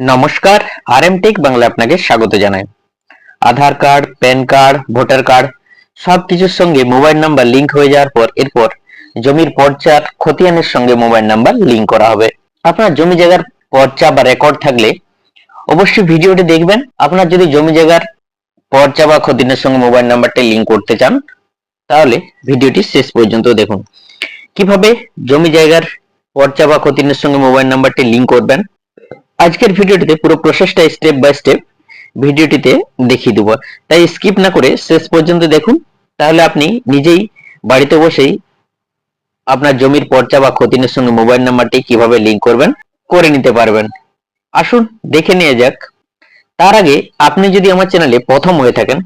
নমস্কার আর M take Bangla আপনাকে স্বাগত জানাই। Aadhaar card, PAN card, voter card সব কিছুর সঙ্গে মোবাইল নাম্বার লিংক হয়ে যাওয়ার পর এরপর জমির পর্চার খতিয়ানের সঙ্গে মোবাইল নাম্বার লিংক করা হবে। আপনার জমি জায়গার পর্চা বা রেকর্ড থাকলে অবশ্যই ভিডিওটি দেখবেন। আপনার যদি জমি জায়গার পর্চা বা খতিয়ানের সঙ্গে মোবাইল নাম্বারটি লিংক করতে চান, তাহলে ভিডিওটি শেষ পর্যন্ত দেখুন। কীভাবে জমি জায়গার পর্চা বা খতিয়ানের সঙ্গে মোবাইল নাম্বারটি লিংক করবেন? আজকের ভিডিওটিতে পুরো প্রসেসটা স্টেপ বাই স্টেপ ভিডিওটিতে দেখিয়ে দেবো। তাই স্কিপ না করে শেষ পর্যন্ত দেখুন। তাহলে আপনি নিজেই বাড়িতে বসেই আপনার জমির পর্চা বা খতিয়ানের সঙ্গে মোবাইল নাম্বারটি কীভাবে লিংক করবেন, করে নিতে পারবেন। আসুন, দেখে নিয়ে যাক। তার আগে আপনি যদি আমার চ্যানেলে প্রথম হয়ে থাকেন,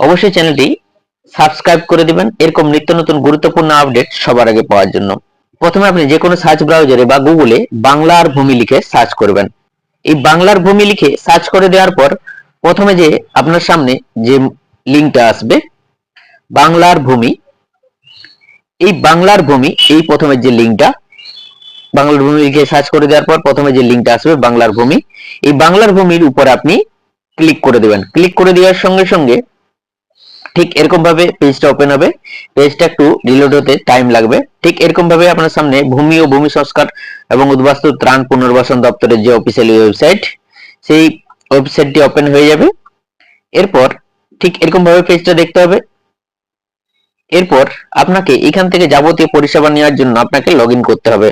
অবশ্যই চ্যানেলটি সাবস্ক্রাইব করে দিবেন। এরকম নিত্য নতুন গুরুত্বপূর্ণ আপডেট সবার আগে পাওয়ার জন্য। প্রথমে আপনি যে কোনো সার্চ ব্রাউজারে বা গুগলে বাংলার ভূমি লিখে সার্চ করবেন। এই বাংলার ভূমি লিখে সার্চ করে দেওয়ার পর প্রথমে যে আপনার সামনে যে লিঙ্কটা আসবে, বাংলার ভূমি, এই বাংলার ভূমি, এই প্রথমে যে লিঙ্কটা, বাংলার ভূমি লিখে সার্চ করে দেওয়ার পর প্রথমে যে লিঙ্কটা আসবে, বাংলার ভূমি, এই বাংলার ভূমির উপর আপনি ক্লিক করে দেবেন। ক্লিক করে দেওয়ার সঙ্গে সঙ্গে ঠিক এরকম ভাবে পেজটা ওপেন হবে। পেজটা একটু রিলোড হতে টাইম লাগবে। ঠিক এরকম ভাবে আপনার সামনে ভূমি ও ভূমি সংস্কার এবং উদ্বাস্তু ত্রাণ পুনর্বাসন দপ্তরের যে অফিসিয়ালি ওয়েবসাইট সেই ওয়েবসাইটটি ওপেন হয়ে যাবে। এরপর ঠিক এরকম ভাবে পেজটা দেখতে হবে। এরপর আপনাকে এখান থেকে যাবতীয় পরিষেবা নেওয়ার জন্য আপনাকে লগ করতে হবে।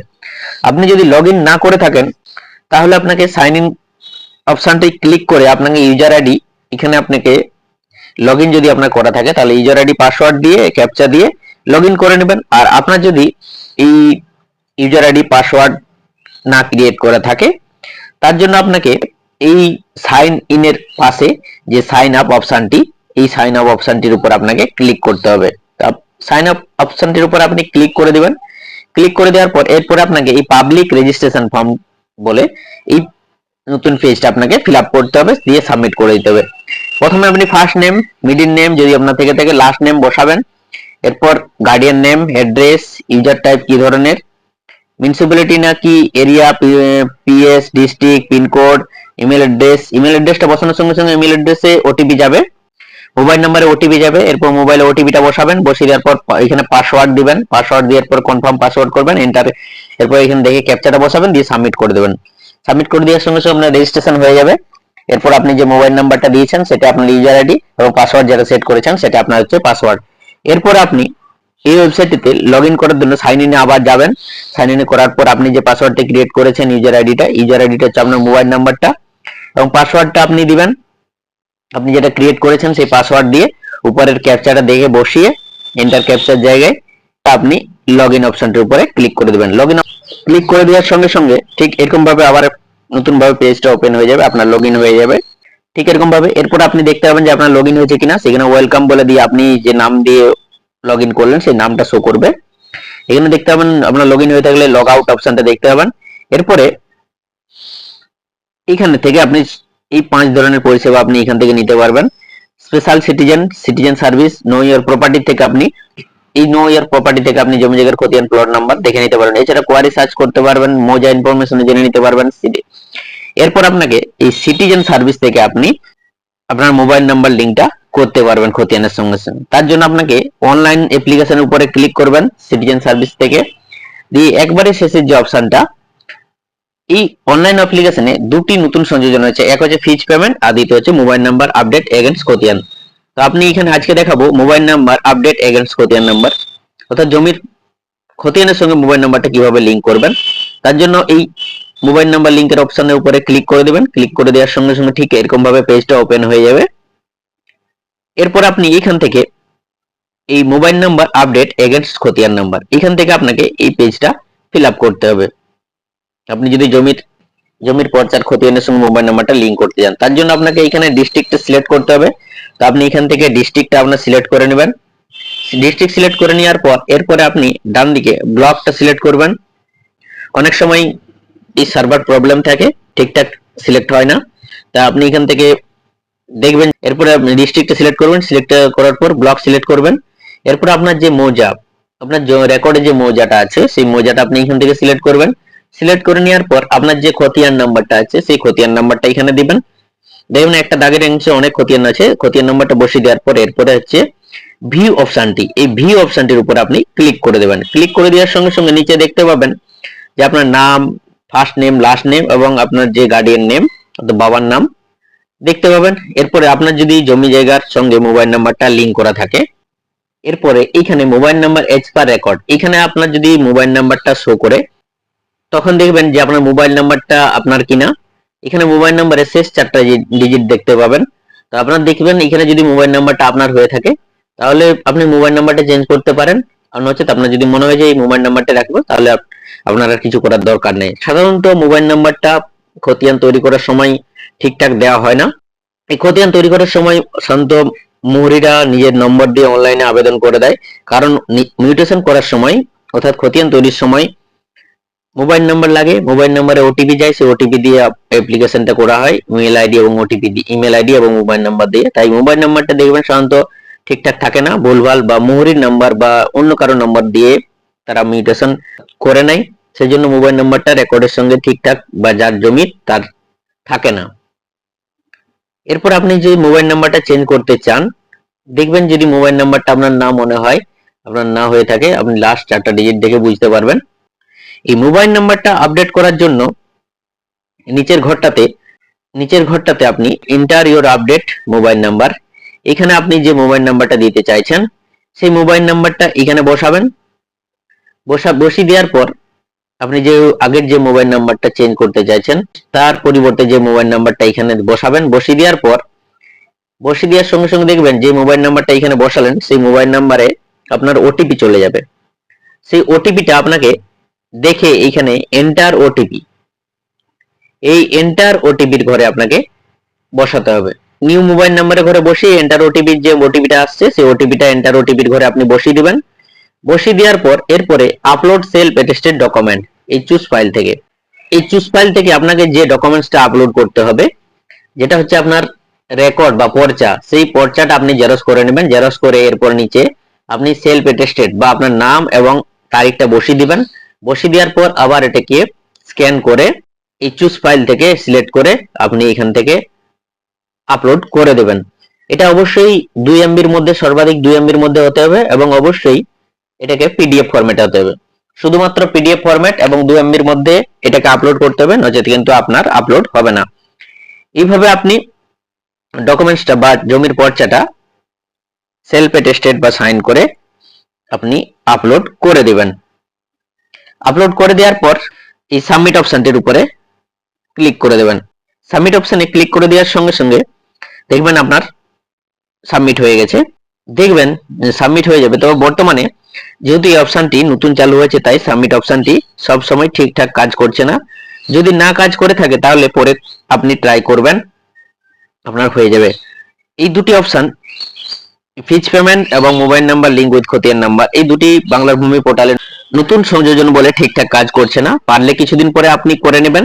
আপনি যদি লগ না করে থাকেন, তাহলে আপনাকে সাইন ইন অপশনটি ক্লিক করে আপনাকে ইউজার আইডি এখানে আপনাকে লগ যদি আপনার করা থাকে, তাহলে ইউজার আইডি পাসওয়ার্ড দিয়ে ক্যাপচা দিয়ে লগ করে নেবেন। আর আপনার যদি এই ইউজার আইডি পাসওয়ার্ড না ক্রিয়েট করা থাকে, তার জন্য আপনাকে এই সাইন ইনের পাশে যে সাইন আপ অপশনটি এই সাইন আপ অপশনটির উপর আপনাকে ক্লিক করতে হবে। সাইন আপ অপশনটির উপর আপনি ক্লিক করে দিবেন। ক্লিক করে দেওয়ার পর, এরপরে আপনাকে এই পাবলিক রেজিস্ট্রেশন ফর্ম বলে এই নতুন পেজটা আপনাকে ফিল আপ করতে হবে, দিয়ে সাবমিট করে দিতে হবে। প্রথমে আপনি ফার্স্ট নেম মিডিল নেম যদি আপনার থেকে থাকে লাস্ট নেম বসাবেন। এরপর guardian name address user type কি ধরনের মিউনিসিপ্যালিটি নাকি area PS district pincode email address email অ্যাড্রেসটা বসানোর সঙ্গে সঙ্গে ইমেল অ্যাড্রেসে ওটিপি যাবে। মোবাইল নাম্বারে ওটিপি যাবে, এরপর মোবাইলে ওটিপিটা বসাবেন, বসিয়ে দেওয়ার পর এখানে পাসওয়ার্ড দিবেন। পাসওয়ার্ড দেওয়ার পর কনফার্ম পাসওয়ার্ড করবেন এন্টার এরপর এখানে দেখে ক্যাপচাটা বসাবেন, দিয়ে সাবমিট করে দেবেন। সাবমিট করে দেওয়ার সঙ্গে সঙ্গে আপনার রেজিস্ট্রেশন হয়ে যাবে। এরপর আপনি যে মোবাইল নাম্বারটা দিয়েছেন, সেটা আপনার ইউজার আইডি এবং পাসওয়ার্ড যেটা সেট করেছেন, সেটা আপনার হচ্ছে পাসওয়ার্ড এরপর আপনি এই ওয়েবসাইটটিতে লগ ইন করার জন্য সাইন ইনে আবার যাবেন। সাইন ইন করার পর আপনি যে পাসওয়ার্ডটা ক্রিয়েট করেছেন ইউজার আইডিটা ইউজার আইডিটা হচ্ছে আপনার মোবাইল নাম্বারটা এবং পাসওয়ার্ডটা আপনি দিবেন। আপনি যেটা ক্রিয়েট করেছেন, সেই পাসওয়ার্ড দিয়ে উপরের ক্যাপচাটা দেখে বসিয়ে এন্টার ক্যাপচার জায়গায় আপনি লগ ইন অপশনটির উপরে ক্লিক করে দেবেন। লগ ক্লিক করে দেওয়ার সঙ্গে সঙ্গে ঠিক এরকম ভাবে আবার নতুন ভাবে পেজটা ওপেন হয়ে যাবে, আপনার লগ হয়ে যাবে। ঠিক এরকম ভাবে এরপর আপনি দেখতে পাবেন যে আপনার লগ হয়েছে কিনা, সেখানে ওয়েলকাম বলে দিয়ে আপনি যে নাম দিয়ে লগ করলেন, সেই নামটা শো করবে। এখানে দেখতে পাবেন আপনার লগ হয়ে থাকলে লগ আউট অপশনটা দেখতে পাবেন। এরপরে এখানে থেকে আপনি এই পাঁচ ধরনের পরিষেবা আপনি এখান থেকে নিতে পারবেন। Special citizen citizen service know your property থেকে আপনি এই নো ইয়ার প্রপার্টি থেকে আপনি জমি জায়গার খতিয়ান প্লট নাম্বার দেখে নিতে পারবেন এছাড়া কোয়ারি সার্চ করতে পারবেন, মোজা ইনফরমেশন জেনে নিতে পারবেন এরপর আপনাকে এই সিটিজেন সার্ভিস থেকে আপনি আপনার মোবাইল নাম্বার লিঙ্কটা করতে পারবেন খতিয়ানের সঙ্গে সঙ্গে। তার জন্য আপনাকে অনলাইন অ্যাপ্লিকেশনের উপরে ক্লিক করবেন সিটিজেন সার্ভিস থেকে। দিয়ে একবারে শেষের যে অপশনটা এই অনলাইন অ্যাপ্লিকেশনে দুটি নতুন সংযোজন হয়েছে এক হচ্ছে ফিজ পেমেন্ট আর দ্বিতীয় হচ্ছে মোবাইল নাম্বার আপডেট এগেন্স্ট খতিয়ান। তো আপনি এখানে আজকে দেখাবো মোবাইল নাম্বার আপডেট এগেন্স্ট খতিয়ান নাম্বার অর্থাৎ জমির খতিয়ানের সঙ্গে মোবাইল নাম্বারটা কীভাবে লিংক করবেন। তার জন্য এই মোবাইল নাম্বার লিংকের অপশনের উপরে ক্লিক করে দেবেন। ক্লিক করে দেওয়ার সঙ্গে সঙ্গে ঠিক এরকম ভাবে পেজটা ওপেন হয়ে যাবে। এরপর আপনি এখান থেকে এই মোবাইল নাম্বার আপডেট এগেন্স্ট খতিয়ান নাম্বার এখান থেকে আপনাকে এই পেজটা ফিল করতে হবে। আপনি যদি জমির জমির পর্চার খতিয়ানের সঙ্গে মোবাইল নাম্বারটা লিঙ্ক করতে চান তার জন্য আপনাকে এখানে ডিস্ট্রিক্টটা সিলেক্ট করতে হবে। তো আপনি এখান থেকে ডিস্ট্রিক্টটা আপনার সিলেক্ট করে নেবেন। ডিস্ট্রিক্ট সিলেক্ট করে নেওয়ার পর, এরপরে আপনি ডান দিকে ব্লকটা সিলেক্ট করবেন। অনেক সময় এই সার্ভার প্রবলেম থাকে, ঠিকঠাক সিলেক্ট হয় না। তা আপনি এখান থেকে দেখবেন, এরপরে আপনি ডিস্ট্রিক্টটা সিলেক্ট করবেন। সিলেক্ট করার পর ব্লক সিলেক্ট করবেন। এরপর আপনার যে মৌজা, আপনার রেকর্ডে যে মৌজাটা আছে, সেই মৌজাটা আপনি এখান থেকে সিলেক্ট করবেন। সিলেক্ট করে নেওয়ার পর আপনার যে খতিয়ান নাম্বারটা আছে, সেই খতিয়ান নাম্বারটা এখানে দিবেন। দেখবেন একটা দাগের অংশে অনেক খতিয়ান আছে, খতিয়ান নাম্বারটা বসিয়ে দেওয়ার পর এরপরে হচ্ছে ভিউ অপশনটি এই ভিউ অপশনটির উপর আপনি ক্লিক করে দেবেন। ক্লিক করে দেওয়ার সঙ্গে সঙ্গে নিচে দেখতে পাবেন যে আপনার নাম ফার্স্ট নেম লাস্ট নেম এবং আপনার যে গার্ডিয়ান নেম অর্থাৎ বাবার নাম। দেখতে পাবেন, এরপরে আপনার যদি জমি জায়গার সঙ্গে মোবাইল নাম্বারটা লিংক করা থাকে, এরপরে এখানে mobile number as per record এখানে আপনার যদি মোবাইল নাম্বারটা শো করে তখন দেখবেন যে আপনার মোবাইল নাম্বারটা আপনার কিনা। এখানে মোবাইল নাম্বারের শেষ চারটা ডিজিট দেখতে পাবেন। তো আপনার দেখবেন এখানে যদি মোবাইল নাম্বারটা আপনার হয়ে থাকে, তাহলে আপনি মোবাইল নাম্বারটা চেঞ্জ করতে পারেন। আর নচেত আপনার যদি মনে হয় যে এই মোবাইল নাম্বারটা রাখব, তাহলে আপনার আর কিছু করার দরকার নেই। সাধারণত মোবাইল নাম্বারটা খতিয়ান তৈরি করার সময় ঠিকঠাক দেওয়া হয় না। এই খতিয়ান তৈরি করার সময় শান্ত মুহুরিরা নিজের নম্বর দিয়ে অনলাইনে আবেদন করে দেয়। কারণ মিউটেশন করার সময়, অর্থাৎ খতিয়ান তৈরির সময় মোবাইল নাম্বার লাগে, মোবাইল নাম্বারে ওটিপি যায়, সেই ওটিপি দিয়ে অ্যাপ্লিকেশনটা করা হয় ইমেল আইডি এবং ওটিপি দিয়ে ইমেল আইডি এবং মোবাইল নাম্বার দিয়ে। তাই মোবাইল নাম্বারটা দেখবেন সাধারণত ঠিকঠাক থাকে না, ভুলভাল বা মুহুরির নাম্বার বা অন্য কারও নাম্বার দিয়ে তারা মিউটেশন করে নেয়। সেজন্য মোবাইল নাম্বারটা রেকর্ডের সঙ্গে ঠিকঠাক বা যার জমি তার থাকে না। এরপর আপনি যদি মোবাইল নাম্বারটা চেঞ্জ করতে চান, দেখবেন যদি মোবাইল নাম্বারটা আপনার না মনে হয়, আপনার না হয়ে থাকে, আপনি লাস্ট চারটা ডিজিট দেখে বুঝতে পারবেন। এই মোবাইল নাম্বারটা আপডেট করার জন্য নিচের ঘরটাতে নিচের ঘরটাতে আপনি enter your update mobile number এখানে আপনি যে মোবাইল নাম্বারটা দিতে চাইছেন, সেই মোবাইল নাম্বারটা এখানে বসাবেন। বসা বসিয়ে দেওয়ার পর আপনি যে আগের যে মোবাইল নাম্বারটা চেঞ্জ করতে চাইছেন, তার পরিবর্তে যে মোবাইল নাম্বারটা এখানে বসাবেন, বসিয়ে দেওয়ার পর বসিয়ে দেওয়ার সঙ্গে সঙ্গে দেখবেন যে মোবাইল নাম্বারটা এখানে বসালেন, সেই মোবাইল নাম্বারে আপনার ওটিপি চলে যাবে। সেই ওটিপিটা আপনাকে দেখে এইখানে এন্টার ওটিপি এই এন্টার ওটিপির ঘরে আপনাকে বসাতে হবে। নিউ মোবাইল নাম্বারের ঘরে বসিয়ে এন্টার ওটিপির যে ওটিপিটা আসছে, সেই ওটিপিটা এন্টার ওটিপির ঘরে আপনি বসিয়ে দিবেন। বসিয়ে দেওয়ার পর এরপরে আপলোড সেলফ অ্যাটেস্টেড ডকুমেন্ট এই চুজ ফাইল থেকে। এই চুজ ফাইল থেকে আপনাকে যে ডকুমেন্টসটা আপলোড করতে হবে, যেটা হচ্ছে আপনার রেকর্ড বা পর্চা, সেই পর্চাটা আপনি জেরক্স করে নেবেন। জেরক্স করে এরপর নিচে আপনি সেলফ অ্যাটেস্টেড বা আপনার নাম এবং তারিখটা বসিয়ে দিবেন। বসিয়ে দেওয়ার পর আবার এটাকে স্ক্যান করে এই চুজ ফাইল থেকে সিলেক্ট করে আপনি এখান থেকে আপলোড করে দেবেন। এটা অবশ্যই দুই এমবির মধ্যে, সর্বাধিক দুই এমবির মধ্যে হতে হবে এবং অবশ্যই এটাকে পিডিএফ ফরম্যাটে হতে হবে। শুধুমাত্র পিডিএফ ফরম্যাট এবং দু এমবির মধ্যে এটাকে আপলোড করতে হবে, নচেত কিন্তু আপনার আপলোড হবে না। এইভাবে আপনি ডকুমেন্টসটা বা জমির পর্চাটা সেলফ অ্যাটেস্টেড বা সাইন করে আপনি আপলোড করে দিবেন। আপলোড করে দেওয়ার পর এই সাবমিট অপশনটির উপরে ক্লিক করে দেবেন। সাবমিট অপশনে ক্লিক করে দেওয়ার সঙ্গে সঙ্গে দেখবেন আপনার সাবমিট হয়ে গেছে। দেখবেন সাবমিট হয়ে যাবে। তবে বর্তমানে যেহেতু এই অপশনটি নতুন চালু হয়েছে, তাই সাবমিট অপশনটি সব সময় ঠিকঠাক কাজ করছে না। যদি না কাজ করে থাকে, তাহলে পরে আপনি ট্রাই করবেন, আপনার হয়ে যাবে। এই দুটি অপশন ফিজ পেমেন্ট এবং মোবাইল নাম্বার লিঙ্ক উইথ খতিয়ান নাম্বার এই দুটি বাংলার ভূমি পোর্টালে নতুন সংযোজন বলে ঠিকঠাক কাজ করছে না। পারলে কিছুদিন পরে আপনি করে নেবেন।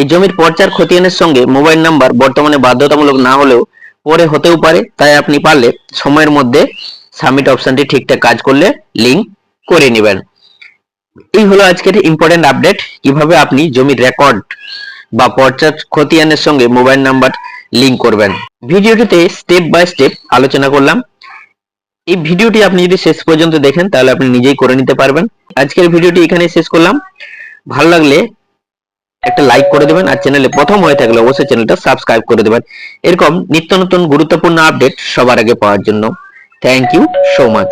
এই জমির পর্চার খতিয়ানের সঙ্গে মোবাইল নাম্বার বর্তমানে বাধ্যতামূলক না হলেও পরে হতেও পারে। তাই আপনি পারলে সময়ের মধ্যে সাবমিট অপশনটি ঠিকঠাক কাজ করলে লিঙ্ক করে নেবেন। এই হলো আজকের ইম্পর্টেন্ট আপডেট কীভাবে আপনি জমির রেকর্ড বা পর্চার খতিয়ানের সঙ্গে মোবাইল নাম্বার লিঙ্ক করবেন। ভিডিওটিতে স্টেপ বাই স্টেপ আলোচনা করলাম। এই ভিডিওটি আপনি যদি শেষ পর্যন্ত দেখেন, তাহলে আপনি নিজেই করে নিতে পারবেন। আজকের ভিডিওটি এখানে শেষ করলাম। ভালো লাগলে একটা লাইক করে দেবেন, আর চ্যানেলে প্রথম হয়ে থাকলে অবশ্যই চ্যানেলটা সাবস্ক্রাইব করে দেবেন। এরকম নিত্য নতুন গুরুত্বপূর্ণ আপডেট সবার আগে পাওয়ার জন্য। Thank you so much